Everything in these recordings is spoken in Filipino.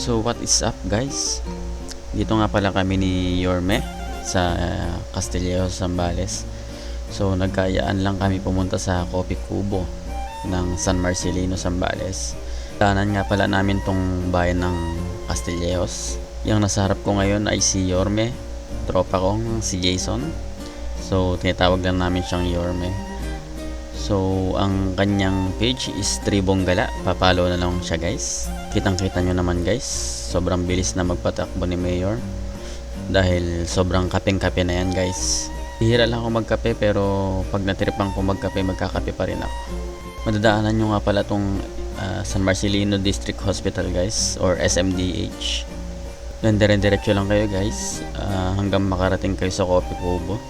So what is up guys? Dito nga pala kami ni Yorme sa uh, Castillejo, Zambales. So nagkayaan lang kami pumunta sa Coffee Cubo ng San Marcelino, Zambales. Kanan nga pala namin tong bayan ng Castillejos. Yung nasa harap ko ngayon ay si Yorme, tropa kong si Jason. So tinatawag lang namin siyang Yorme. So, ang kanyang page is Tribonggala. Papalo na lang siya guys. Kitang-kita nyo naman guys. Sobrang bilis na magpatakbo ni Mayor. Dahil sobrang kapeng-kape na yan guys. Hihira lang ako magkape pero pag natiripan ko magkape, magkakape pa rin ako. Madadaanan nyo nga pala tong ah, San Marcelino District Hospital guys or SMDH. Then dire-diretso lang kayo guys ah, hanggang makarating kayo sa Coffee Cubo.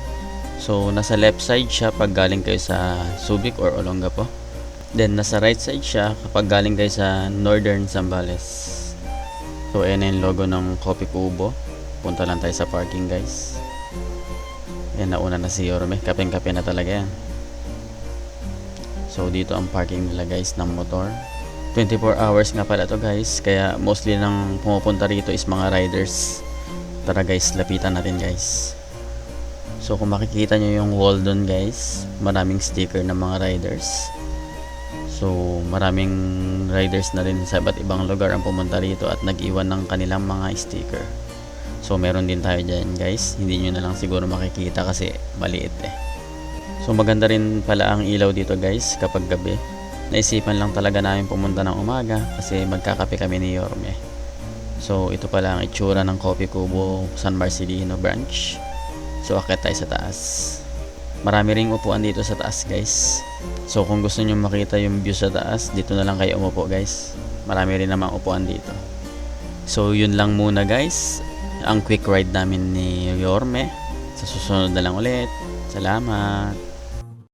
So, nasa left side siya pag galing kayo sa Subic or Olongapo. Then, nasa right side siya kapag galing kayo sa Northern Zambales. So, ayan na yung logo ng Coffee Cubo. Punta lang tayo sa parking, guys. Ayan, nauna na si Yorme. Kapeng-kape na talaga yan. So, dito ang parking nila, guys, ng motor. 24 hours nga pala to guys. Kaya, mostly nang pumupunta rito is mga riders. Tara, guys, lapitan natin, guys. So kung makikita nyo yung wall doon guys, maraming sticker ng mga riders. So maraming riders na rin sa iba't ibang lugar ang pumunta rito at nag-iwan ng kanilang mga sticker. So meron din tayo dyan guys, hindi nyo na lang siguro makikita kasi maliit eh. So maganda rin pala ang ilaw dito guys kapag gabi. Naisipan lang talaga namin pumunta ng umaga kasi magkakape kami ni Yorme. So ito pala ang itsura ng Coffee Cubo San Marcelino branch. So, akit tayo sa taas. Marami ring upuan dito sa taas, guys. So, kung gusto nyo makita yung view sa taas, dito na lang kayo umupo, guys. Marami rin namang upuan dito. So, yun lang muna, guys. Ang quick ride namin ni Yorme. Sa susunod na lang ulit. Salamat.